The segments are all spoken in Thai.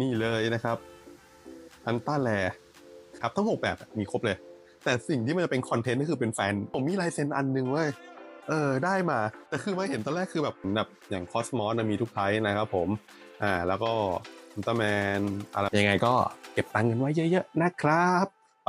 นี่เลยนะครับอันต้าแลครับทั้งหกแบบมีครบเลย แต่สิ่งที่มันจะเป็นคอนเทนต์ก็คือเป็นแฟน ผมมีลายเซ็นอันนึงเว้ยเออได้มา แต่คือมาเห็นตอนแรกคือแบบแบบอย่างคอสมอสมีทุกไทป์นะครับผมอ่าแล้วก็อุลตร้าแมนอะไรยังไงก็เก็บตังค์กันไว้เยอะๆนะครับ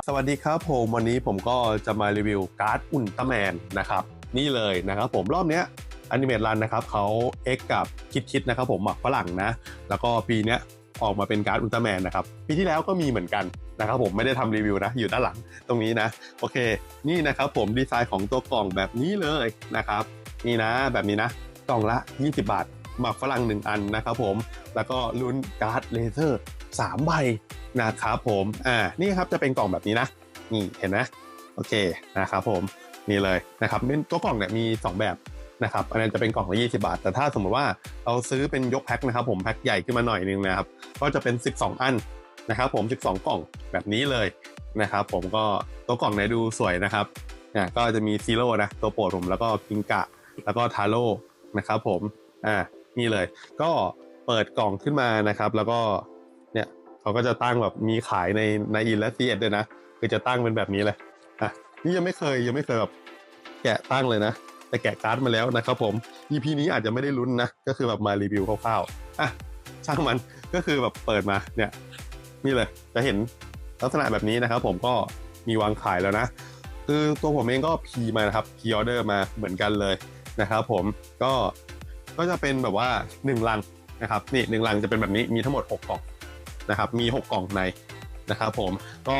สวัสดีครับผมวันนี้ผมก็จะมารีวิวการ์ดอุลตร้าแมนนะครับนี่เลยนะครับผมรอบเนี้ยอนิเมตรันนะครับเขาเอ็กกับคิดคิดนะครับผมหมักฝรั่งนะ แล้วก็ปีเนี้ย ออกมาเป็นการ์ดอุลตร้าแมนนะครับปีที่แล้วก็มีเหมือนกันนะครับผมไม่ได้ทำรีวิวนะอยู่ด้านหลังตรงนี้นะโอเค นี่นะครับผมดีไซน์ของตัวกล่องแบบนี้เลยนะครับนี่นะแบบนี้นะกล่องละ 20 บาทหมักฝรั่ง1อันนะครับผมแล้วก็ลุ้นการ์ดเลเซอร์3ใบนะครับผมอ่านี่ครับจะเป็นกล่องแบบนี้นะนี่เห็นไหมโอเคนะครับผมนี่เลยนะครับตัวกล่องเนี่ยมี 2 แบบ นะครับอันนั้นจะเป็นกล่องละ20 บาท แต่ถ้าสมมติว่าเราซื้อเป็นยกแพ็คนะครับผมแพ็คใหญ่ขึ้นมาหน่อยนึงนะครับก็จะเป็น 12 อันนะครับผม 12 กล่องแบบนี้เลยนะครับผมก็ตัวกล่องเนี่ยดูสวยนะครับอ่าก็จะมีซีโร่นะตัวโปรดผมแล้วก็กิงกะ แล้วก็ทาโร่นะครับผมอ่านี่เลย ก็เปิดกล่องขึ้นมานะครับ แล้วก็เนี่ยเขาก็จะตั้งแบบมีขายในในอินและซีเอ็ดด้วยนะคือจะตั้งเป็นแบบนี้เลยอะนี่ยังไม่เคยยังไม่เคยแบบแกะตั้งเลยนะ แต่แกะการ์ดมาแล้วนะครับผม EP นี้อาจจะไม่ได้ลุ้นนะ ก็คือแบบมารีวิวคร่าวๆอะช่างมันก็คือแบบเปิดมาเนี่ยนี่เลยจะเห็นลักษณะแบบนี้นะครับ ผมก็มีวางขายแล้วนะ คือตัวผมเองก็พีมานะครับพีออเดอร์มาเหมือนกันเลยนะครับผมก็ก็จะเป็นแบบว่า1ลังนะครับนี่หนึ่งลังจะเป็นแบบนี้มีทั้งหมด 6 กล่องนะครับมี 6 กล่องในนะครับผมก็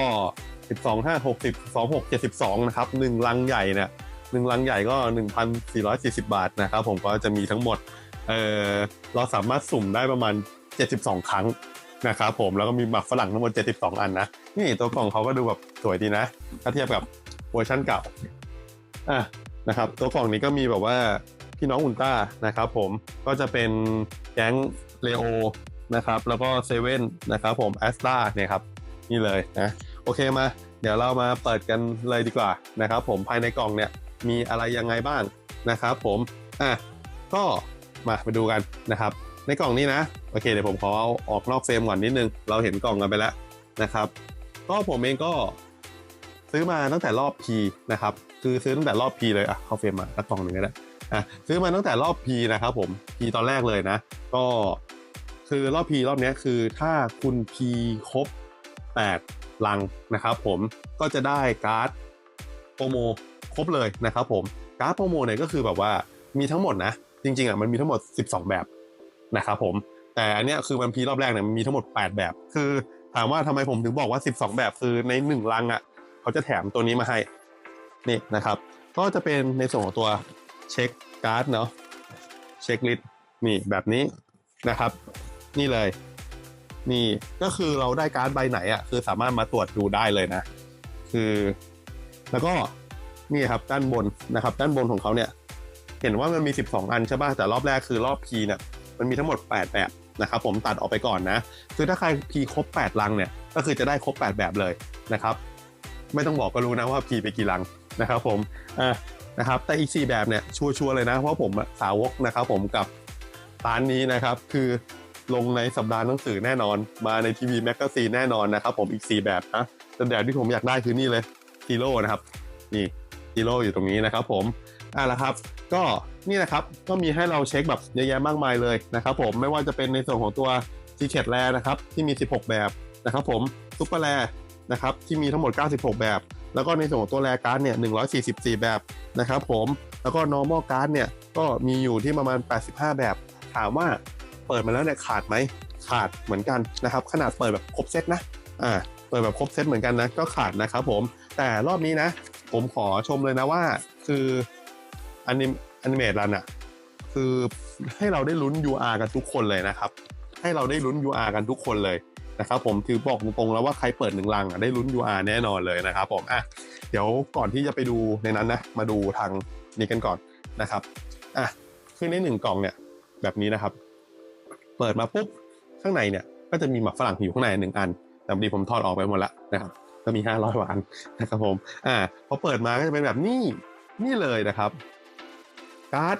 12 5 60 2 6 72 นะครับหนึ่งลังใหญ่เนี่ย หนึ่งลังใหญ่ก็ 1,440 บาทนะครับผมก็จะมีทั้งหมดเออเราสามารถสุ่มได้ประมาณ 72 ครั้งนะครับผมแล้วก็มีหมักฝรั่งทั้งหมด 72 อันนะ นี่ตัวกล่องเขาก็ดูแบบสวยดีนะ ถ้าเทียบกับเวอร์ชันเก่าอะนะครับ ตัวกล่องนี้ก็มีแบบว่าพี่น้องอุลตร้านะครับผมก็จะเป็นแก๊งเลโอนะครับแล้วก็เซเว่นนะครับผมแอสตาเนี่ยครับนี่เลยนะโอเคมา เดี๋ยวเรามาเปิดกันเลยดีกว่านะครับผมภายในกล่องเนี่ย มีอะไรยังไงบ้างนะครับผมอะก็มาไปดูกันนะครับ ในกล่องนี้นะโอเคเดี๋ยวผมขอเอาออกนอกเฟรมก่อนนิดนึง เราเห็นกล่องกันไปแล้วนะครับ ก็ผมเองก็ซื้อมาตั้งแต่รอบ P นะครับคือซื้อตั้งแต่รอบ P เลยอะเข้าเฟรมมาสักกล่องหนึ่งก็ได้อะซื้อมาตั้งแต่รอบ P นะครับผม P ตอนแรกเลยนะ ก็คือรอบ P รอบนี้คือถ้าคุณ P ครบ 8 ลังนะครับผมก็จะได้การ์ดโปรโม ครบเลยนะครับผมการ์ดโปรโมเนี่ยก็คือแบบว่ามีทั้งหมดนะจริงๆอะมันมีทั้งหมด 12 แบบนะครับผมแต่อันเนี้ยคือมันพีรอบแรกเนี่ยมันมีทั้งหมด 8 แบบ คือถามว่าทำไมผมถึงบอกว่า 12 แบบคือใน 1 ลังอะเขาจะแถมตัวนี้มาให้นี่นะครับ ก็จะเป็นในส่วนของตัวเช็คการ์ดเนาะเช็คลิสต์นี่แบบนี้นะครับ นี่เลย นี่ก็คือเราได้การ์ดใบไหนอะคือสามารถมาตรวจดูได้เลยนะ คือ แล้วก็ นี่ครับด้านบนนะครับ ด้านบนของเขาเนี่ย เห็นว่ามันมี 12 อันใช่ป่ะแต่รอบแรกคือรอบ P เนี่ยมันมีทั้งหมด 8 แบบนะครับผมตัดออกไปก่อนนะ คือถ้าใคร P ครบ 8 ลังเนี่ยก็คือจะได้ครบ 8 แบบเลยนะครับ ไม่ต้องบอกก็รู้นะว่า P ไปกี่ลังนะครับผมอะนะครับแต่อีก 4 แบบเนี่ยชัวร์ๆเลยนะ เพราะผมสาวกนะครับผมกับร้านนี้นะครับคือลงในสัปดาห์หนังสือแน่นอน มาในทีวีแมกกาซีนแน่นอนนะครับผมอีก 4 แบบนะแต่แบบที่ผมอยากได้คือนี่เลยซีโร่นะครับ นี่ ซีโร่อยู่ตรงนี้นะครับผมอะละครับ ก็นี่นะครับก็มีให้เราเช็คแบบเยอะแยะมากมายเลยนะครับผมไม่ว่าจะเป็นในส่วนของตัว s ีเค t แ a นะครับที่มี 16 แบบนะครับผมซุปเปอร์แ a นะครับที่มีทั้งหมด 96 แบบ แล้วก็ในส่วนของตัวแรการ์ดเนี่ย 144 แบบนะครับผมแล้วก็ normal card เนี่ยก็มีอยู่ที่ประมาณ 85 แบบ ถามว่าเปิดมาแล้วเนี่ยขาดไหมขาดเหมือนกันนะครับขนาดเปิดแบบครบเซตนะอ่าเปิดแบบครบเซตเหมือนกันนะก็ขาดนะครับผมแต่รอบนี้นะ ผมขอชมเลยนะว่า คืออนิอนิเมตรันอะคือให้เราได้ลุ้น UR กันทุกคนเลยนะครับ ให้เราได้ลุ้น UR กันทุกคนเลยนะครับผมคือบอกตรงๆแล้วว่าใครเปิดหนึ่งลังอะได้ลุ้น UR แน่นอนเลยนะครับผมอะเดี๋ยวก่อนที่จะไปดูในนั้นนะมาดูทางนี้กันก่อนนะครับอะคือในหนึ่งกล่องเนี่ยแบบนี้นะครับ เปิดมาปุ๊บข้างในเนี่ยก็จะมีหมักฝรั่งอยู่ข้างในหนึ่งอันแต่พอดีผมทอดออกไปหมดละนะครับ ก็มีห้าร้อยกว่าอันนะครับผมอ่าพอเปิดมาก็จะเป็นแบบนี้นี่เลยนะครับการ์ด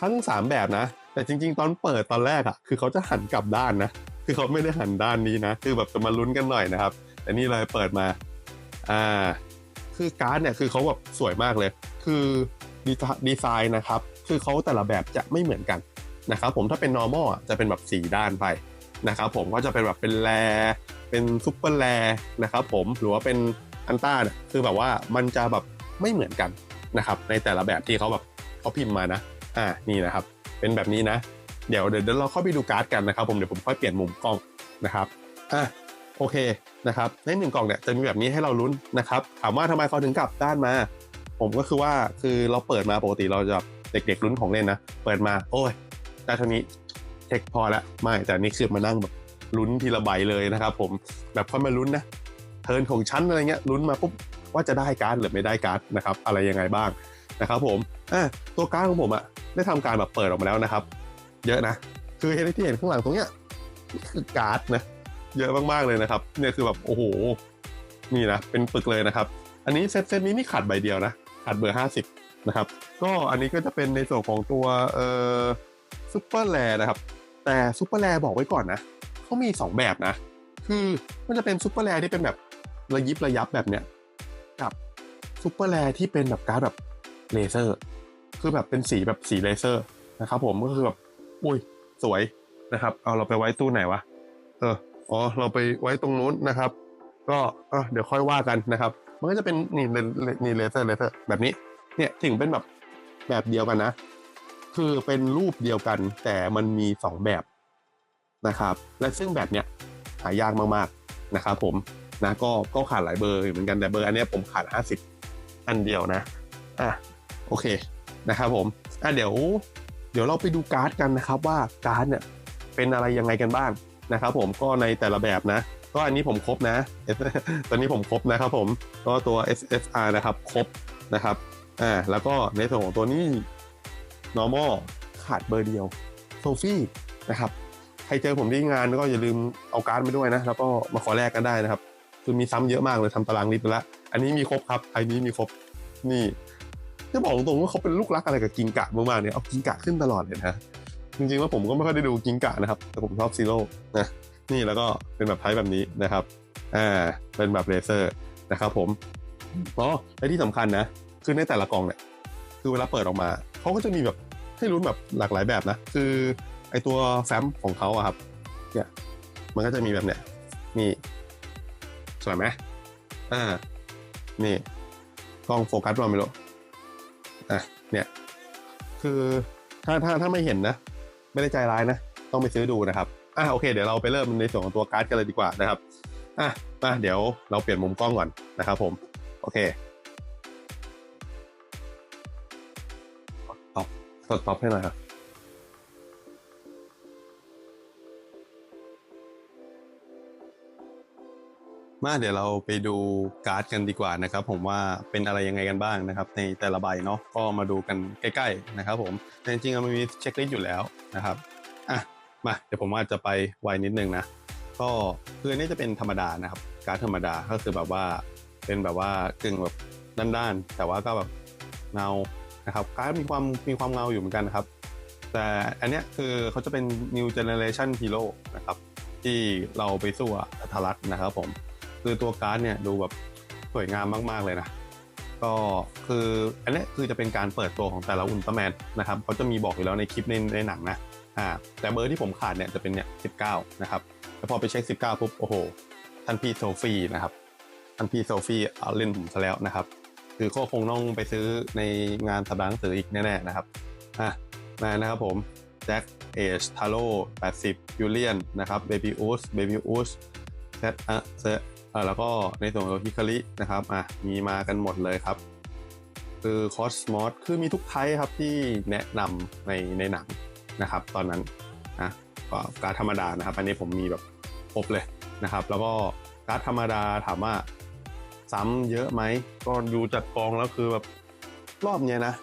ทั้ง3แบบนะ แต่จริง ๆ ตอนเปิดตอนแรกอะคือเขาจะหันกลับด้านนะ คือเขาไม่ได้หันด้านนี้นะ คือแบบจะมาลุ้นกันหน่อยนะครับแต่นี่เลยเปิดมาอ่าคือการ์ดเนี่ยคือเขาแบบสวยมากเลย คือดีไซดีไซน์นะครับ คือเขาแต่ละแบบจะไม่เหมือนกันนะครับผมถ้าเป็น normal อะจะเป็นแบบสีด้านไปนะครับผมก็จะเป็นแบบเป็นแร เป็นซุปเปอร์แรนะครับผมหรือว่าเป็นอันต้าเนี่ยคือแบบว่ามันจะแบบไม่เหมือนกันนะครับ ในแต่ละแบบที่เขาแบบเขาพิมพ์มานะ อ่านี่นะครับ เป็นแบบนี้นะ เดี๋ยวเดี๋ยวเราเข้าไปดูการ์ดกันนะครับ ผมเดี๋ยวผมค่อยเปลี่ยนมุมกล้องนะครับอะโอเคนะครับในหนึ่งกล่องเนี่ยจะมีแบบนี้ให้เราลุ้นนะครับ ถามว่าทำไมเขาถึงกลับด้านมา ผมก็คือว่าคือเราเปิดมาปกติเราจะเด็กๆลุ้นของเล่นนะ เปิดมา โอ้ยได้เท่านี้เช็คพอแล้วไม่แต่นี่คือมานั่งแบบ ลุ้นทีละใบเลยนะครับผมแบบค่อยมาลุ้นนะเทิร์นของชั้นอะไรเงี้ยลุ้นมาปุ๊บว่าจะได้การ์ดหรือไม่ได้การ์ดนะครับอะไรยังไงบ้างนะครับผมอะตัวการ์ดของผมอะได้ทำการแบบเปิดออกมาแล้วนะครับ เยอะนะ คือเห็นที่เห็นข้างหลังตรงเนี้ยคือการ์ดนะเยอะมากๆเลยนะครับเนี่ยคือแบบโอ้โหนี่นะเป็นปึกเลยนะครับ อันนี้เซตเซตนี้นี่ขาดใบเดียวนะขาดเบอร์ห้าสิบนะครับ ก็อันนี้ก็จะเป็นในส่วนของตัวเอ่อซูเปอร์แลนะครับ แต่ซูเปอร์แลบอกไว้ก่อนนะ เขามี 2 แบบนะ คือมันจะเป็นซูเปอร์แลที่เป็นแบบระยิบระยับแบบเนี้ยกับซูเปอร์แลที่เป็นแบบการ์ดแบบเลเซอร์ คือแบบเป็นสีแบบสีเลเซอร์นะครับผมก็คือแบบอุ้ยสวยนะครับ เอาเราไปไว้ตู้ไหนวะเอออ๋อเราไปไว้ตรงนู้นนะครับ ก็เดี๋ยวค่อยว่ากันนะครับ มันก็จะเป็นนี่เนี่เลเซอร์เลเซอร์แบบนี้เนี่ยถึงเป็นแบบแบบเดียวกันนะ คือเป็นรูปเดียวกันแต่มันมีสองแบบ นะครับ และซึ่งแบบเนี้ยหายากมากๆนะครับผมนะก็ก็ขาดหลายเบอร์เหมือนกันแต่เบอร์อันนี้ผมขาด 50 อันเดียวนะอะโอเคนะครับผมอะเดี๋ยว เดี๋ยวเราไปดูการ์ดกันนะครับว่าการ์ดเนี่ยเป็นอะไรยังไงกันบ้างนะครับผมก็ในแต่ละแบบนะ ก็อันนี้ผมครบนะ ตอนนี้ผมครบนะครับผมก็ตัว SSR นะครับครบนะครับอ่าแล้วก็ในส่วนของตัวนี้ normal ขาดเบอร์เดียวโซฟี่นะครับ ใครเจอผมที่งานก็อย่าลืมเอาการ์ดไปด้วยนะ แล้วก็มาขอแลกกันได้นะครับ คือมีซ้ำเยอะมากเลยทำตารางลิสต์ไปล้วอันนี้มีครบครับไอนี้มีครบนี่จะบอกตรงๆว่าเขาเป็นลูกรักอะไรกับกิงกะมากๆเนี่ยเอากิงกะขึ้นตลอดเลยนะจริงๆว่าผมก็ไม่ค่อยได้ดูกิงกะนะครับ แต่ผมชอบซีโร่นะนี่แล้วก็เป็นแบบไทป์แบบนี้นะครับอ่าเป็นแบบเลเซอร์นะครับผมอ๋อและที่สำคัญนะคือในแต่ละกล่องเนี่ยคือเวลาเปิดออกมาเขาก็จะมีแบบให้ลุ้นแบบหลากหลายแบบนะ คือ ไอตัวแฟ้มของเขาอะครับ เนี่ย มันก็จะมีแบบเนี้ยนี่ สวยไหมอ่า นี่กล้องโฟกัสว่าไม่รู้อะ เนี่ย คือถ้าถ้าถ้าไม่เห็นนะ ไม่ได้ใจร้ายนะ ต้องไปซื้อดูนะครับ อะโอเค เดี๋ยวเราไปเริ่มในส่วนของตัวการ์ดกันเลยดีกว่านะครับ อะมาเดี๋ยวเราเปลี่ยนมุมกล้องก่อนนะครับผม โอเคตอบตอบให้หน่อยครับ มาเดี๋ยวเราไปดูการ์ดกันดีกว่านะครับ ผมว่าเป็นอะไรยังไงกันบ้างนะครับ ในแต่ละใบเนาะก็มาดูกันใกล้ๆนะครับ ผมแต่จริงๆมันมีเช็คลิสต์อยู่แล้วนะครับอะมาเดี๋ยวผมว่าจจะไปไวนิดนึงนะก็คือนนี้จะเป็นธรรมดานะครับ การ์ดธรรมดาก็คือแบบว่าเป็นแบบว่ากึ่งแบบด้านๆแต่ว่าก็แบบเงานะครับการ์ดมีความมีความเงาอยู่เหมือนกันนะครับ แต่อันเนี้ยคือเขาจะเป็น new generation hero นะครับที่เราไปสู้อัธรัตน์นะครับผม คือตัวการ์ดเนี่ยดูแบบสวยงามมาก ๆ เลยนะ ก็คืออันนี้คือจะเป็นการเปิดตัวของแต่ละอุลตร้าแมนนะครับเขาจะมีบอกอยู่แล้วในคลิปในในหนังนะอ่าแต่เบอร์ที่ผมขาดเนี่ยจะเป็นเนี่ยสินะครับแล้วพอไปเช็ค19ปุ๊บโอ้โหท่านพี่โซฟีนะครับท่านพี่โซฟีเอาเล่นผมซะแล้วนะครับ คือก็คงต้องไปซื้อในงานสัปดาห์หนังสืออีกแน่ๆนะครับอะมานะครับผมแจ็คเอชทาโร่80ยูเลียนนะครับเบบี้อูสเบบี้อูสเซตอะเซ แล้วก็ในส่วนของฮิคารินะครับอะมีมากันหมดเลยครับ คือคอสมอสคือมีทุกไทป์ครับที่แนะนำในในหนังนะครับ ตอนนั้นนะก็การธรรมดานะครับ อันนี้ผมมีแบบครบเลยนะครับ แล้วก็การธรรมดาถามว่าซ้ำเยอะไหมก็ดูจัดกองแล้วคือแบบรอบเนี้ยนะ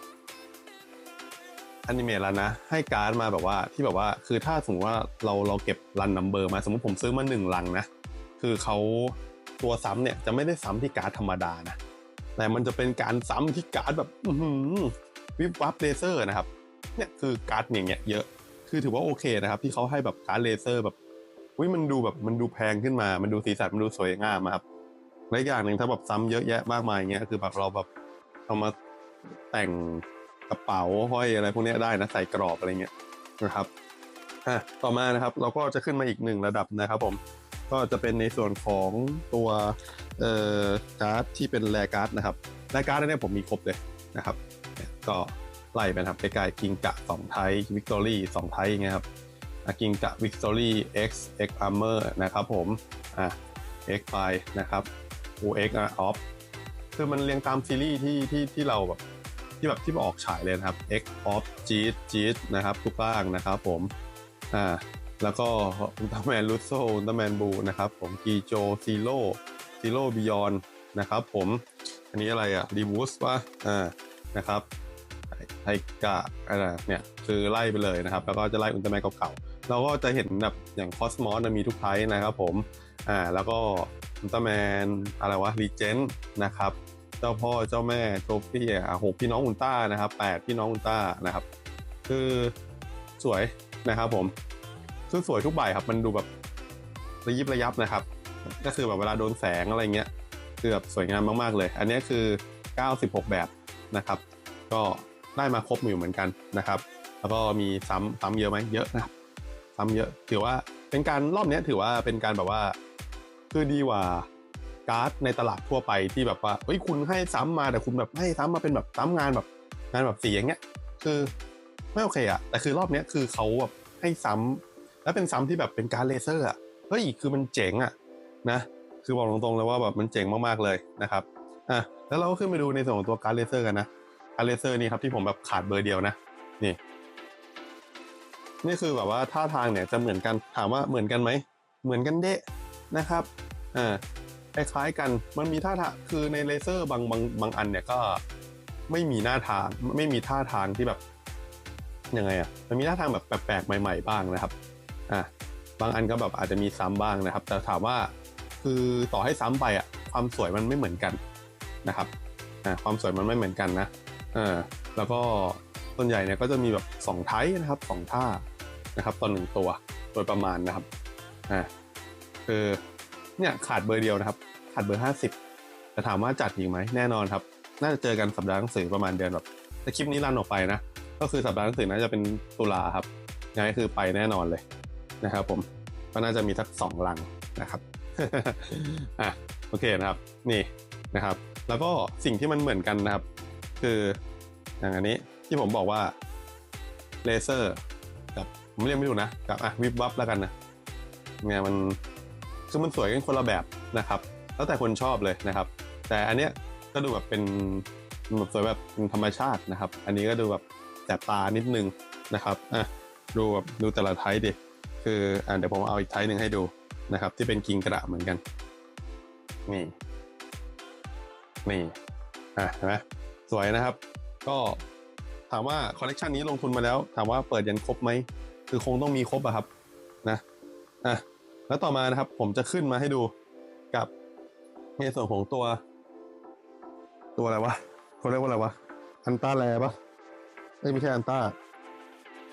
อนิเมะแล้วนะ ให้การ์ดมาแบบว่าที่แบบว่าคือถ้าสมมติว่าเราเราเก็บรันนัมเบอร์มาสมมติผมซื้อมาหนึ่งลังนะ คือเขา ตัวซ้ำเนี่ยจะไม่ได้ซ้ำที่การ์ดธรรมดานะแต่มันจะเป็นการซ้ำที่การ์ดแบบวิบวับเลเซอร์นะครับเนี่ยคือการ์ดอย่างเงี้ยเยอะ คือถือว่าโอเคนะครับ ที่เขาให้แบบการ์ดเลเซอร์แบบอุ้ยมันดูแบบมันดูแพงขึ้นมา มันดูสีสันมันดูสวยงามครับและอีกอย่างหนึ่งถ้าแบบซ้ำเยอะแยะมากมายเงี้ยคือแบบเราแบบเอามาแต่งกระเป๋าห้อยอะไรพวกนี้ได้นะใส่กรอบอะไรเงี้ยนะครับอะต่อมานะครับเราก็จะขึ้นมาอีกหนึ่งระดับนะครับผม ก็จะเป็นในส่วนของตัวเอ่อการ์ดที่เป็นแรการ์ดนะครับแรการ์ดอันเนี้ยผมมีครบเลยนะครับ ก็ไล่ไปครับใกล้ๆกิงกะสองไทยวิกตอรี่สองไทยอย่างเงี้ยครับกิงกะวิกตอรี่ X X Armor นะครับผมอะ X ไปนะครับ OX อะ Off คือมันเรียงตามซีรีส์ที่ที่ที่เราแบบที่แบบที่มาออกฉายเลยนะครับ X Off j e e t j e e t นะครับทุกร่างนะครับผมอ่า แล้วก็อุลตร้าแมนลูโซอุลตร้าแมนบูนะครับผมกีโจซีโร่ซีโร่บิยอนนะครับผมอันนี้อะไรอะดีบูสป่ะอ่านะครับไทกะอะไรเนี่ยคือไล่ไปเลยนะครับแล้วก็จะไล่อุลตร้าแมนเก่าๆเราก็จะเห็นแบบอย่างคอสมอสมีทุกไทป์นะครับผมอ่าแล้วก็อุลตร้าแมนอะไรวะรีเจนนะครับเจ้าพ่อเจ้าแม่โทฟี่อะหกพี่น้องอุลตร้านะครับแปดพี่น้องอุลตร้านะครับคือสวยนะครับผม คือสวยทุกใบครับ มันดูแบบระยิบระยับนะครับ ก็คือแบบเวลาโดนแสงอะไรเงี้ยคือแบบสวยงามมากๆเลย อันนี้คือ 96 แบบนะครับ ก็ได้มาครบอยู่เหมือนกันนะครับ แล้วก็มีซ้ำซ้ำเยอะไหมเยอะนะซ้ำเยอะ ถือว่าเป็นการรอบนี้ถือว่าเป็นการแบบว่าคือดีกว่าการ์ดในตลาดทั่วไปที่แบบว่าเฮ้ยคุณให้ซ้ำมาแต่คุณแบบให้ซ้ำมาเป็นแบบซ้ำงานแบบงานแบบสีอย่างเงี้ย คือไม่โอเคอะแต่คือรอบนี้คือเขาแบบให้ซ้ำ แล้วเป็นซ้ำที่แบบเป็นการเลเซอร์อะเฮ้ยคือมันเจ๋งอะนะคือบอกตรงๆเลยว่าแบบมันเจ๋งมากๆเลยนะครับอะแล้วเราก็ขึ้นไปดูในส่วนของตัวการเลเซอร์กันนะการเลเซอร์นี่ครับที่ผมแบบขาดเบอร์เดียวนะนี่นี่คือแบบว่าท่าทางเนี่ยจะเหมือนกันถามว่าเหมือนกันไหมเหมือนกันเดะนะครับอ่าคล้ายๆกันมันมีท่าทางคือในเลเซอร์บางบางบางอันเนี่ยก็ไม่มีหน้าทางไม่มีท่าทางที่แบบยังไงอะมันมีท่าทางแบบแปลกๆใหม่ ๆ บ้างนะครับ อะบางอันก็แบบอาจจะมีซ้ำบ้างนะครับ แต่ถามว่าคือต่อให้ซ้ำไปอะความสวยมันไม่เหมือนกันนะครับอ่าความสวยมันไม่เหมือนกันนะเออแล้วก็ส่วนใหญ่เนี่ยก็จะมีแบบ2ไทป์นะครับสองท่านะครับต่อหนึ่งตัวโดยประมาณนะครับอ่าคือเนี่ยขาดเบอร์เดียวนะครับ ขาดเบอร์ 50แต่ถามว่าจัดอีกไหมแน่นอนครับ น่าจะเจอกันสัปดาห์หนังสือประมาณเดือนแบบถ้าคลิปนี้รันออกไปนะ ก็คือสัปดาห์หนังสือน่าจะเป็นตุลาครับยังไงคือไปแน่นอนเลย นะครับผมก็น่าจะมีสักสองลังนะครับอะโอเคนะครับนี่นะครับ แล้วก็สิ่งที่มันเหมือนกันนะครับ คืออย่างอันนี้ที่ผมบอกว่าเลเซอร์กับผมเรียกไม่ถูกนะกับอะวิบวับแล้วกันนะเนี่ยมันคือมันสวยกันคนละแบบนะครับ แล้วแต่คนชอบเลยนะครับ แต่อันเนี้ยก็ดูแบบเป็นแบบสวยแบบธรรมชาตินะครับ อันนี้ก็ดูแบบแสบตานิดนึงนะครับอะดูแบบดูแต่ละไทป์ดิ คืออ่าเดี๋ยวผมเอาอีกไทป์หนึ่งให้ดูนะครับ ที่เป็นกิงกระเหมือนกัน นี่ นี่อะเห็นไหมสวยนะครับ ก็ถามว่าคอลเลกชันนี้ลงทุนมาแล้ว ถามว่าเปิดยันครบไหมคือคงต้องมีครบอะครับนะอะแล้วต่อมานะครับ ผมจะขึ้นมาให้ดูกับในส่วนของตัว ตัวอะไรวะเขาเรียกว่าอะไรวะอันต้าแลปะไม่ใช่อันต้า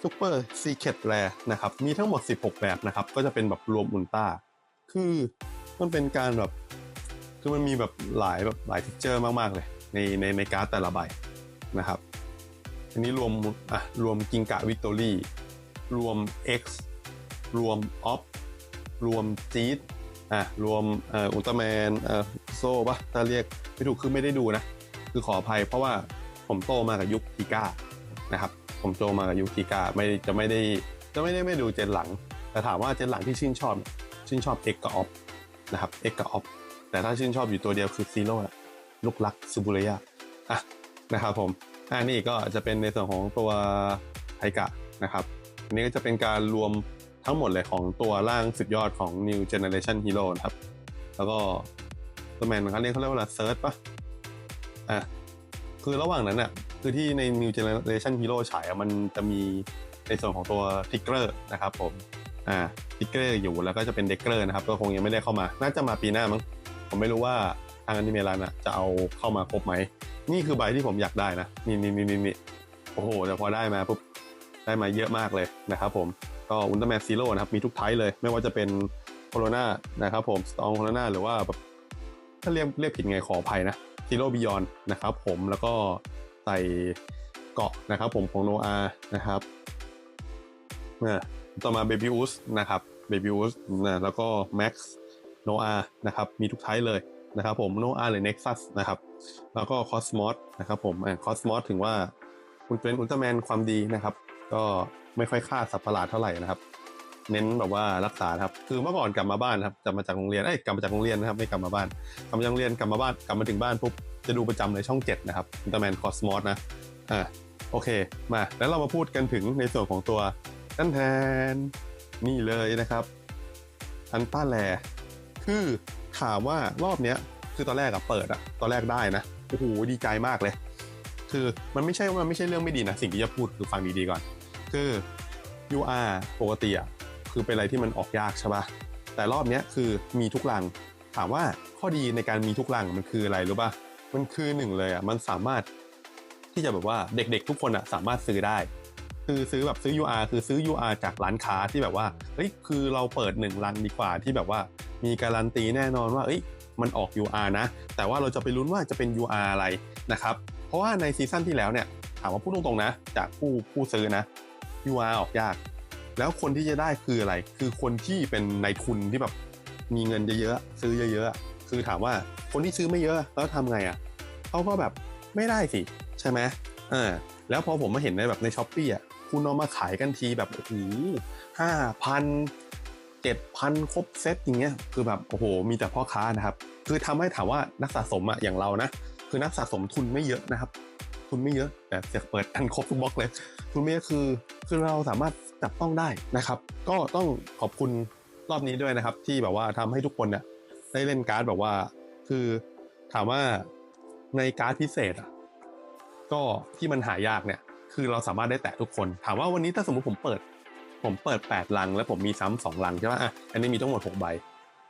ซูเปอร์ซีเค t แรนะครับมีทั้งหมด 16 แบบนะครับ ก็จะเป็นแบบรวมอุลตร้าคือมันเป็นการแบบคือมันมีแบบหลายแบบหลายทิกเจอร์มาก ๆ เลย ในในในการ์ดแต่ละใบนะครับ อันนี้รวมอะรวมกิงกะวิกตอรี่รวม X รวมออฟรวมจีดอะรวมเอ่ออุลตร้าแมนเอ่อโซ่ปะถ้าเรียกไม่ถูกคือไม่ได้ดูนะ คือขออภัยเพราะว่าผมโตมากับยุคทีก้านะครับ ผมโตมากับยูกิกาไม่จะไม่ได้จะไม่ได้ไม่ดูเจนหลัง แต่ถามว่าเจนหลังที่ชื่นชอบ ชื่นชอบ X กับ Off นะครับ X กับ Off แต่ถ้าชื่นชอบอยู่ตัวเดียวคือซีโร่ลูกลักซูบุเรียอะนะครับผมอันนี้ก็จะเป็นในส่วนของตัวไทกะนะครับอันนี้ก็จะเป็นการรวมทั้งหมดเลยของตัวร่างสุดยอดของ New Generation Hero นะครับ แล้วก็ตัวแมนเขาเรียกเขาเรียกว่าเซิร์ชปะอะคือระหว่างนั้นอะ คือที่ใน New Generation Hero ฉายมันจะมีในส่วนของตัวทิกเกอร์นะครับผมอ่าทิกเกอร์อยู่แล้วก็จะเป็นเด็กเกอร์นะครับก็คงยังไม่ได้เข้ามา น่าจะมาปีหน้ามั้งผมไม่รู้ว่าทางอนิเมะรันอะจะเอาเข้ามาครบไหม นี่คือใบที่ผมอยากได้นะนี่นี่นี่นี่โอ้โหแต่พอได้มาปุ๊บได้มาเยอะมากเลยนะครับผมก็อุลตร้าแมนซีโร่นะครับมีทุกไทป์เลย ไม่ว่าจะเป็นโคโรนานะครับผมสตองโคโรนาหรือว่าแบบถ้าเรียกเรียกผิดไงขออภัยนะซีโร่บิยอนนะครับผมแล้วก็ ใส่เกาะนะครับผมของโนอานะครับนะต่อมาเบบิอุสนะครับเบบิอุสนะแล้วก็แม็กซ์โนอานะครับมีทุกไทป์เลยนะครับผมโนอาหรือ Nexus นะครับแล้วก็คอสมอสนะครับผมคอสมอสถึงว่าคุณเป็นอุลตร้าแมนความดีนะครับ ก็ไม่ค่อยฆ่าสัตว์ประหลาดเท่าไหร่นะครับ เน้นแบบว่ารักษาครับ คือเมื่อก่อนกลับมาบ้านครับกลับมาจากโรงเรียนเอ้ยกลับมาจากโรงเรียนนะครับไม่กลับมาบ้านกลับมาจากโรงเรียนกลับมาบ้านกลับมาถึงบ้านปุ๊บ จะดูประจำเลยช่อง 7 นะครับอุลตร้าแมนคอสมอสนะ อ่าโอเค มา แล้วเรามาพูดกันถึงในส่วนของตัวนั่นแทนนี่เลยนะครับอันต้าแล คือถามว่ารอบเนี้ย คือตอนแรกอะเปิดอะตอนแรกได้นะ โอ้โห ดีใจมากเลย คือมันไม่ใช่ว่ามันไม่ใช่เรื่องไม่ดีนะ สิ่งที่จะพูดคือฟังดีๆก่อน คือ UR ปกติอะคือเป็นอะไรที่มันออกยากใช่ปะแต่รอบเนี้ยคือมีทุกลัง ถามว่าข้อดีในการมีทุกลังมันคืออะไรรู้ปะ มันคือหนึ่งเลยอะมันสามารถที่จะแบบว่าเด็กๆ ทุกคนอะสามารถซื้อได้ คือซื้อแบบซื้อ UR คือซื้อ UR จากร้านค้าที่แบบว่าเฮ้ยคือเราเปิดหนึ่งลังดีกว่าที่แบบว่า มีการันตีแน่นอนว่าเอ้ยมันออก UR นะ แต่ว่าเราจะไปลุ้นว่าจะเป็น UR อะไรนะครับ เพราะว่าในซีซั่นที่แล้วเนี่ยถามว่าพูดตรงๆนะ จากผู้ผู้ซื้อนะ UR ออกยาก แล้วคนที่จะได้คืออะไร คือคนที่เป็นนายทุนที่แบบมีเงินเยอะๆซื้อเยอะๆ คือถามว่าคนที่ซื้อไม่เยอะแล้วทำไงอะเขาก็แบบไม่ได้สิ ใช่ไหมอ่าแล้วพอผมมาเห็นในแบบในช้อปปี้อะคุณเอามาขายกันทีแบบโอ้โหห้าพันเจ็ดพันครบเซตอย่างเงี้ยคือแบบโอ้โห มีแต่พ่อค้านะครับ คือทำให้ถามว่านักสะสมอะอย่างเรานะคือนักสะสมทุนไม่เยอะนะครับ ทุนไม่เยอะแต่จะเปิดอันครบทุกบล็อกเลย ทุนไม่เยอะคือคือเราสามารถจับต้องได้นะครับ ก็ต้องขอบคุณรอบนี้ด้วยนะครับ ที่แบบว่าทำให้ทุกคนเนี่ย ได้เล่นการ์ดแบบว่า คือถามว่าในการ์ดพิเศษอะก็ที่มันหายากเนี่ย คือเราสามารถได้แตะทุกคน ถามว่าวันนี้ถ้าสมมติผมเปิด ผมเปิด 8 ลัง แล้วผมมีซ้ำสองลังใช่ไหมอะอันนี้มีทั้งหมด6ใบ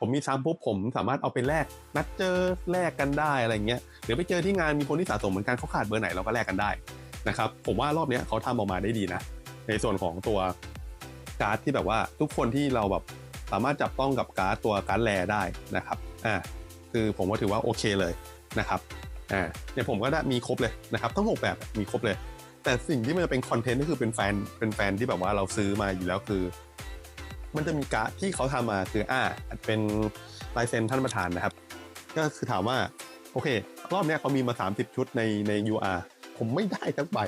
ผมมีซ้ำปุ๊บผมสามารถเอาไปแลกนัดเจอแลกกันได้อะไรเงี้ยหรือไปเจอที่งานมีคนที่สะสมเหมือนกันเขาขาดเบอร์ไหนเราก็แลกกันได้นะครับผมว่ารอบเนี้ยเขาทำออกมาได้ดีนะ ในส่วนของตัวการ์ดที่แบบว่าทุกคนที่เราแบบ สามารถจับต้องกับการ์ดตัวการ์ดแลได้นะครับอ่าคือผมว่าถือว่าโอเคเลยนะครับอ่าเนี่ยผมก็ได้มีครบเลยนะครับทั้งหกแบบมีครบเลย แต่สิ่งที่มันจะเป็นคอนเทนต์ก็คือเป็นแฟนเป็นแฟนที่แบบว่าเราซื้อมาอยู่แล้วคือ มันจะมีการ์ดที่เขาทำมาคืออ่าเป็นลายเซ็นท่านประธานนะครับ ก็คือถามว่าโอเค รอบนี้เขามีมา 30 ชุดในใน UR ผมไม่ได้ทั้งใบ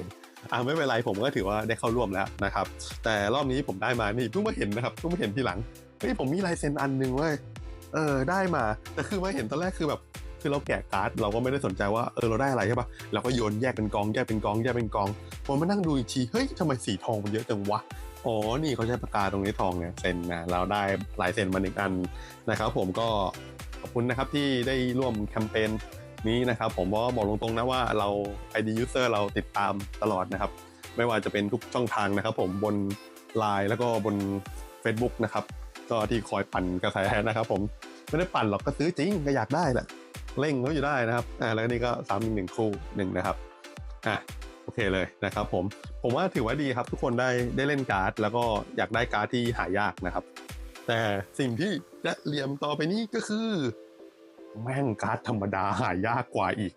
อ่าไม่เป็นไรผมก็ถือว่าได้เข้าร่วมแล้วนะครับ แต่รอบนี้ผมได้มานี่เพิ่งมาเห็นนะครับเพิ่งมาเห็นทีหลัง เฮ้ยผมมีลายเซ็นอันหนึ่งเว้ยเออได้มาแต่คือมาเห็นตอนแรกคือแบบ คือเราแกะการ์ดเราก็ไม่ได้สนใจว่าเออเราได้อะไรใช่ปะเราก็โยนแยกเป็นกองแยกเป็นกองแยกเป็นกองพอมานั่งดูอีกทีเฮ้ยทำไมสีทองมันเยอะจังวะอ๋อนี่เขาใช้ปากกาตรงนี้ทองเนี่ยเซ็นนะเราได้ลายเซ็นมาหนึ่งอันนะครับผมก็ขอบคุณนะครับที่ได้ร่วมแคมเปญนี้นะครับผมเพราะว่าบอกตรงๆนะว่าเรา ID user เราติดตามตลอดนะครับ ไม่ว่าจะเป็นทุกช่องทางนะครับ ผมบน Line แล้วก็บน Facebook นะครับ ก็ที่คอยปั่นกระแสนะครับผมไม่ได้ปั่นหรอกก็ซื้อจริงก็อยากได้แหละเร่งเขาอยู่ได้นะครับอ่าแล้วนี่ก็สามหนึ่งคู่หนึ่งนะครับอะโอเคเลยนะครับผมผมว่าถือว่าดีครับทุกคนได้ได้เล่นการ์ด แล้วก็อยากได้การ์ดที่หายากนะครับ แต่สิ่งที่จะเหลี่ยมต่อไปนี้ก็คือแม่งการ์ดธรรมดาหายากกว่าอีก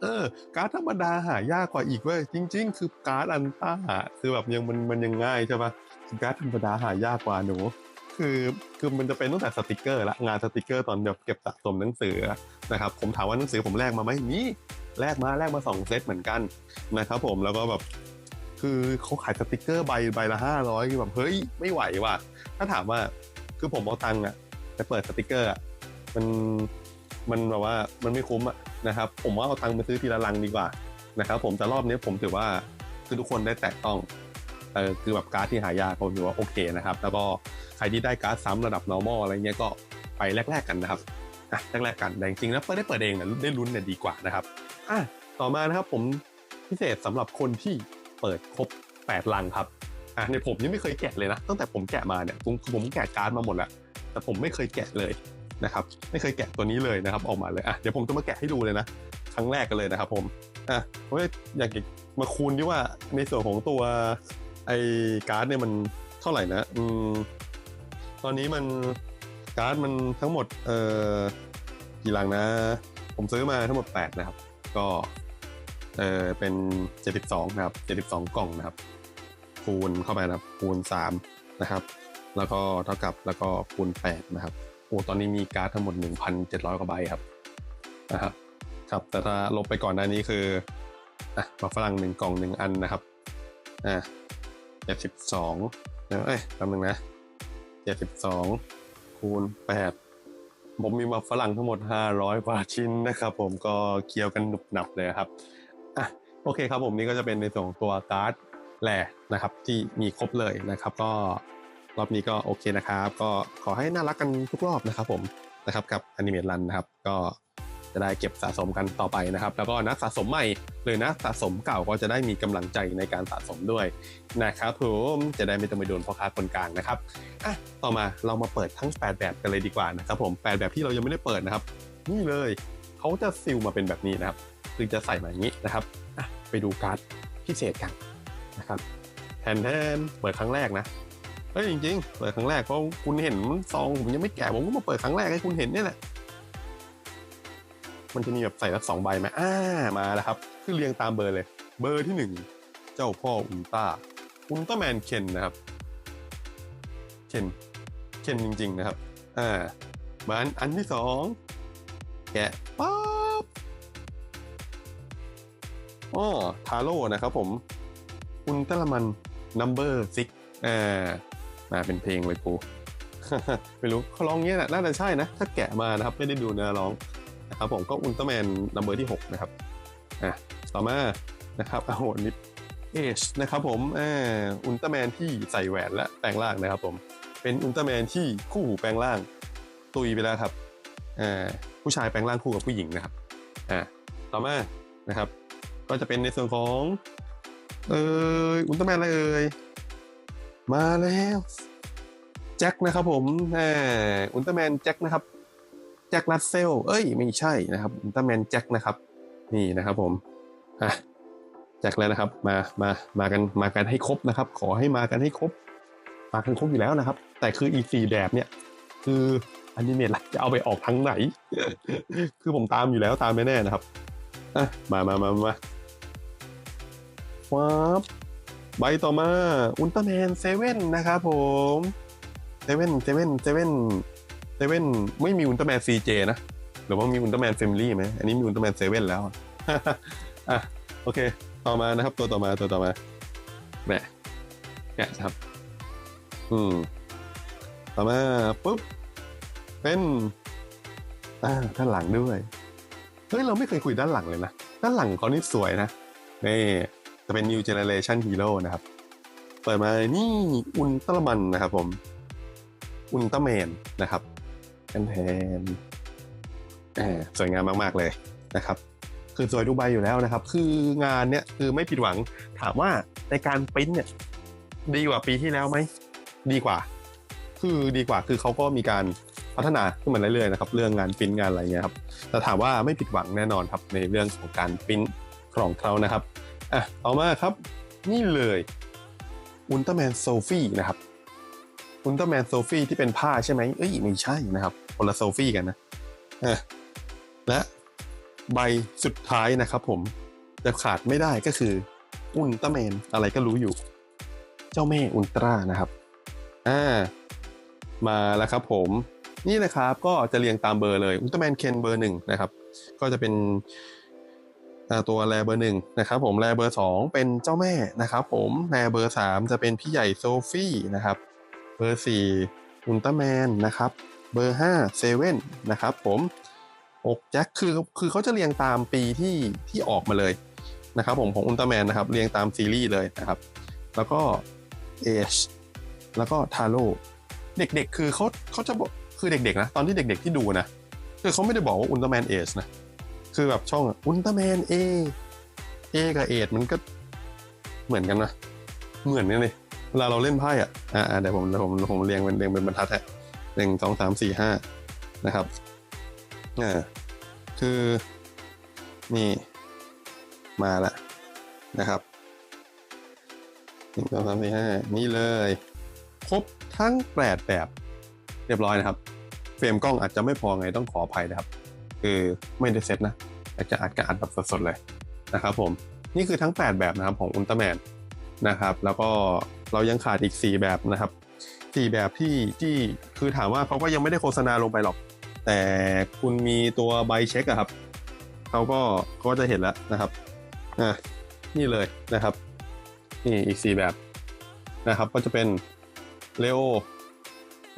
เออ การ์ดธรรมดาหายากกว่าอีกเว้ยจริง ๆ คือการ์ดอันต้าคือแบบยังมันมันยังง่ายใช่ปะการ์ดธรรมดาหายากกว่าหนู คือคือมันจะเป็นตั้งแต่สติกเกอร์ละงานสติกเกอร์ตอนเก็บสะสมหนังสือนะครับผมถามว่าหนังสือผมแลกมาไหมมีแลกมาแลกมาสองเซตเหมือนกันนะครับผมแล้วก็แบบคือเขาขายสติกเกอร์ใบใบละห้าร้อยแบบเฮ้ยไม่ไหวว่ะถ้าถามว่าคือผมเอาตังค์อะไปเปิดสติกเกอร์อะมันมันแบบว่ามันไม่คุ้มอะนะครับ ผมว่าเอาตังค์ไปซื้อทีละลังดีกว่านะครับผมแต่รอบนี้ผมถือว่าคือทุกคนได้แตะต้อง เออคือแบบการ์ดที่หายากผมถือว่าโอเคนะครับ แล้วก็ใครที่ได้การ์ดซ้ำระดับ normal อะไรเงี้ยก็ไปแลกๆกันนะครับอะแรกๆกันแต่จริงๆแล้วเปิดได้เปิดเองเนี่ยได้ลุ้นเนี่ยดีกว่านะครับอะต่อมานะครับผมพิเศษสำหรับคนที่เปิดครบ 8 ลังครับอะในผมยังไม่เคยแกะเลยนะ ตั้งแต่ผมแกะมาเนี่ยผมผมแกะการ์ดมาหมดแล้วแต่ผมไม่เคยแกะเลยนะครับ ไม่เคยแกะตัวนี้เลยนะครับ ออกมาเลยอะเดี๋ยวผมจะมาแกะให้ดูเลยนะครั้งแรกกันเลยนะครับ ผมอะเพราะว่าอยากมาคูณที่ว่าในส่วนของตัว ไอการ์ดเนี่ยมันเท่าไหร่นะอืมตอนนี้มันการ์ดมันทั้งหมดเอ่อกี่ลังนะ ผมซื้อมาทั้งหมด 8 นะครับ ก็เออเป็น 72 นะครับ 72 กล่องนะครับ คูณเข้าไปนะครับ คูณ 3 นะครับ แล้วก็เท่ากับแล้วก็คูณ 8 นะครับโอ้ตอนนี้มีการ์ดทั้งหมด 1,700 กว่าใบครับนะครับครับ แต่ถ้าลบไปก่อนหน้านี้คืออะมาฝรั่งหนึ่งกล่องหนึ่งอันนะครับอะ จ็ดสิบสองเอ้ยแป๊บนึงนะเจ็ดสิบสองคูณแปดผมมีมาฝรั่งทั้งหมด 500กว่าชิ้นนะครับผมก็เคี่ยวกันหนุบหนับเลยครับอะโอเคครับผมนี่ก็จะเป็นในส่วนของตัวการ์ดแหล่นะครับที่มีครบเลยนะครับ ก็รอบนี้ก็โอเคนะครับ ก็ขอให้น่ารักกันทุกรอบนะครับผมนะครับกับอนิเมตรันนะครับ ก็ จะได้เก็บสะสมกันต่อไปนะครับ แล้วก็นักสะสมใหม่ หรือนักสะสมเก่าก็จะได้มีกำลังใจในการสะสมด้วยนะครับผมจะได้ไม่ต้องไปโดนพ่อค้าคนกลางนะครับอะต่อมาเรามาเปิดทั้ง 8 แบบกันเลยดีกว่านะครับผม8แบบที่เรายังไม่ได้เปิดนะครับ นี่เลยเขาจะซิลมาเป็นแบบนี้นะครับคือจะใส่มาอย่างนี้นะครับอะไปดูการ์ดพิเศษกันนะครับแทนแทนเปิดครั้งแรกนะเฮ้ยจริง ๆ เปิดครั้งแรกเพราะคุณเห็นซองผมยังไม่แกะผมก็มาเปิดครั้งแรกให้คุณเห็นนี่แหละ มันจะมีแบบใส่ละสองใบไหมอ่ามาแล้วครับคือเรียงตามเบอร์เลย เบอร์ที่หนึ่งเจ้าพ่ออุลตร้าอุลตร้าแมนเคนนะครับเคนเคนจริง ๆ นะครับอ่ามาอันอันที่สองแกะป๊อบอ้อทาโร่นะครับผมอุลตร้ามันนัมเบอร์ซิกอ่ามาเป็นเพลงเลยกูไม่รู้เขาร้องเงี้ยแหละน่าจะใช่นะ ถ้าแกะมานะครับ ไม่ได้ดูเนื้อร้อง นะครับผมก็อุลตร้าแมนนัมเบอร์ที่ 6 นะครับอะต่อมานะครับอ้าวนิดเอชนะครับผมอ่าอุลตร้าแมนที่ใส่แหวนและแปลงร่างนะครับผมเป็นอุลตร้าแมนที่คู่หูแปลงร่างตุยไปแล้วครับอ่าผู้ชายแปลงร่างคู่กับผู้หญิงนะครับอ่าต่อมานะครับก็จะเป็นในส่วนของเอออุลตร้าแมนอะไรเอ่ยมาแล้วแจ็คนะครับผมอ่าอุลตร้าแมนแจ็คนะครับ แจ็คลัดเซลเอ้ยไม่ใช่นะครับอุลตร้าแมนแจ็คนะครับ นี่นะครับผมอะแจ็คแล้วนะครับมามามากันมากันให้ครบนะครับ ขอให้มากันให้ครบ มากันครบอยู่แล้วนะครับ แต่คืออีซีแบบเนี่ย คืออนิเมตจะเอาไปออกทางไหน คือผมตามอยู่แล้วตามแน่ๆนะครับอะมามามามาว้าบใบต่อมาอุลตร้าแมนเซเว่นนะครับผมเซเว่นเซเว่นเซเว่น เซเว่นไม่มีอุลตร้าแมนซีเจนะ หรือว่ามีอุลตร้าแมนเฟมิลี่ไหมอันนี้มีอุลตร้าแมนเซเว่นแล้วอะโอเค ต่อมานะครับ ตัวต่อมาตัวต่อมาแหมแกะครับ อืม ต่อมาปุ๊บ เป็นอ่าด้านหลังด้วยเฮ้ยเราไม่เคยคุยด้านหลังเลยนะ ด้านหลังเขานี่สวยนะนี่จะเป็น New Generation Hero นะครับ เปิดมานี่อุลตร้ามันนะครับผม อุลตร้าแมนนะครับ แทนแทนแหมสวยงามมาก ๆ เลยนะครับ คือสวยทุกใบอยู่แล้วนะครับ คืองานเนี้ยคือไม่ผิดหวัง ถามว่าในการปริ้นเนี่ยดีกว่าปีที่แล้วไหม ดีกว่า คือดีกว่าคือเขาก็มีการพัฒนาขึ้นมาเรื่อยๆนะครับ เรื่องงานปริ้นงานอะไรเงี้ยครับแต่ถามว่าไม่ผิดหวังแน่นอนครับในเรื่องของการปริ้นของเขานะครับอะต่อมาครับ นี่เลยอุลตร้าแมนโซฟี่นะครับ อุลตร้าแมนโซฟี่ที่เป็นผ้าใช่ไหมเอ้ยไม่ใช่นะครับคนละโซฟี่กันนะและใบสุดท้ายนะครับผมจะขาดไม่ได้ก็คืออุลตร้าแมนอะไรก็รู้อยู่ เจ้าแม่อุลตร้านะครับอ่ามาแล้วครับผมนี่นะครับก็จะเรียงตามเบอร์เลยอุลตร้าแมนเคนเบอร์หนึ่งนะครับ ก็จะเป็นตัวแรเบอร์หนึ่งนะครับผมแรเบอร์สองเป็นเจ้าแม่นะครับผมแรเบอร์สามจะเป็นพี่ใหญ่โซฟี่นะครับ เบอร์สี่อุลตร้าแมนนะครับเบอร์ห้าเซเว่นนะครับผมอกแจ็คคือคือเขาจะเรียงตามปีที่ที่ออกมาเลยนะครับผมของอุลตร้าแมนนะครับเรียงตามซีรีส์เลยนะครับแล้วก็เอชแล้วก็ทาโร่เด็กๆ คือเขาเขาจะบอกคือเด็กๆนะตอนที่เด็กๆที่ดูนะคือเขาไม่ได้บอกว่าอุลตร้าแมนเอชนะคือแบบช่องอุลตร้าแมนเอเอกับเอดมันก็เหมือนกันนะเหมือนกันเลย เวลาเราเล่นไพ่อะอ่าเดี๋ยวผมเดี๋ยวผมผมเรียงเป็นเรียงเป็นบรรทัดฮะหนึ่งสองสามสี่ห้านะครับอ่าคือนี่มาละนะครับหนึ่งสองสามสี่ห้านี่เลยครบทั้งแปดแบบเรียบร้อยนะครับ เฟรมกล้องอาจจะไม่พอไงต้องขออภัยนะครับ คือไม่ได้เซตนะอาจจะอัดก็อัดแบบสดๆเลยนะครับผมนี่คือทั้ง 8 แบบนะครับของอุลตร้าแมนนะครับ แล้วก็ เรายังขาดอีก 4 แบบนะครับ 4 แบบที่ที่คือถามว่าเขาก็ยังไม่ได้โฆษณาลงไปหรอก แต่คุณมีตัวใบเช็คอะครับเขาก็เขาก็จะเห็นแล้วนะครับอะนี่เลยนะครับ นี่อีก 4 แบบนะครับก็จะเป็นเลโอ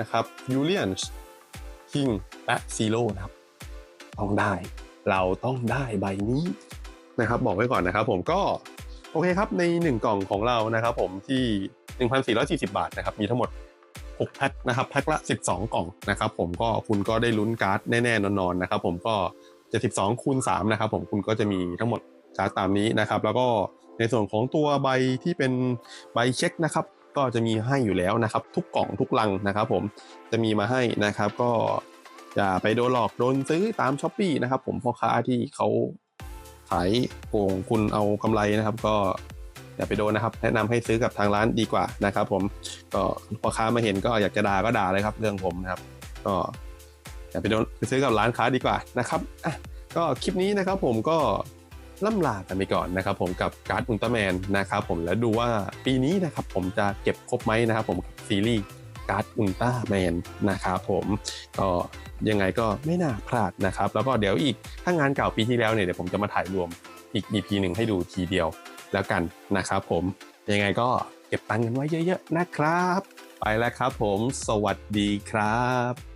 นะครับยูเลียนคิงและซีโร่นะครับ ต้องได้เราต้องได้ใบนี้นะครับ บอกไว้ก่อนนะครับ ผมก็ โอเคครับใน 1 กล่องของเรานะครับผมที่ 1,440 บาทนะครับมีทั้งหมด 6 แพ็คนะครับแพ็คละ 12 กล่องนะครับผมก็คุณก็ได้ลุ้นการ์ดแน่ๆนอนๆนะครับผมก็จะ12คูณ3นะครับผมคุณก็จะมีทั้งหมดการ์ดตามนี้นะครับแล้วก็ในส่วนของตัวใบที่เป็นใบเช็คนะครับก็จะมีให้อยู่แล้วนะครับ ทุกกล่องทุกลังนะครับผมจะมีมาให้นะครับก็อย่าไปโดนหลอกโดนซื้อตามช้อปปีนะครับผมพ่อค้าที่เขา ขายโกงคุณเอากำไรนะครับ ก็อย่าไปโดนนะครับ แนะนำให้ซื้อกับทางร้านดีกว่านะครับ ผมก็พ่อค้ามาเห็นก็อยากจะด่าก็ด่าเลยครับ เรื่องผมนะครับ ก็อย่าไปโดนไปซื้อกับร้านค้าดีกว่านะครับอะก็คลิปนี้นะครับผมก็ล่ำลากันไปก่อนนะครับ ผมกับการ์ดอุลตร้าแมนนะครับผมแล้วดูว่าปีนี้นะครับผมจะเก็บครบไหมนะครับ ผมกับซีรีส์ การ์ดอุลตร้าแมนนะครับผมก็ยังไงก็ไม่น่าพลาดนะครับ แล้วก็เดี๋ยวอีกถ้างานเก่าปีที่แล้วเนี่ยเดี๋ยวผมจะมาถ่ายรวมอีก EP หนึ่งให้ดูทีเดียวแล้วกันนะครับผมยังไงก็เก็บตังค์กันไว้เยอะ ๆ นะครับ ไปแล้วครับผม สวัสดีครับ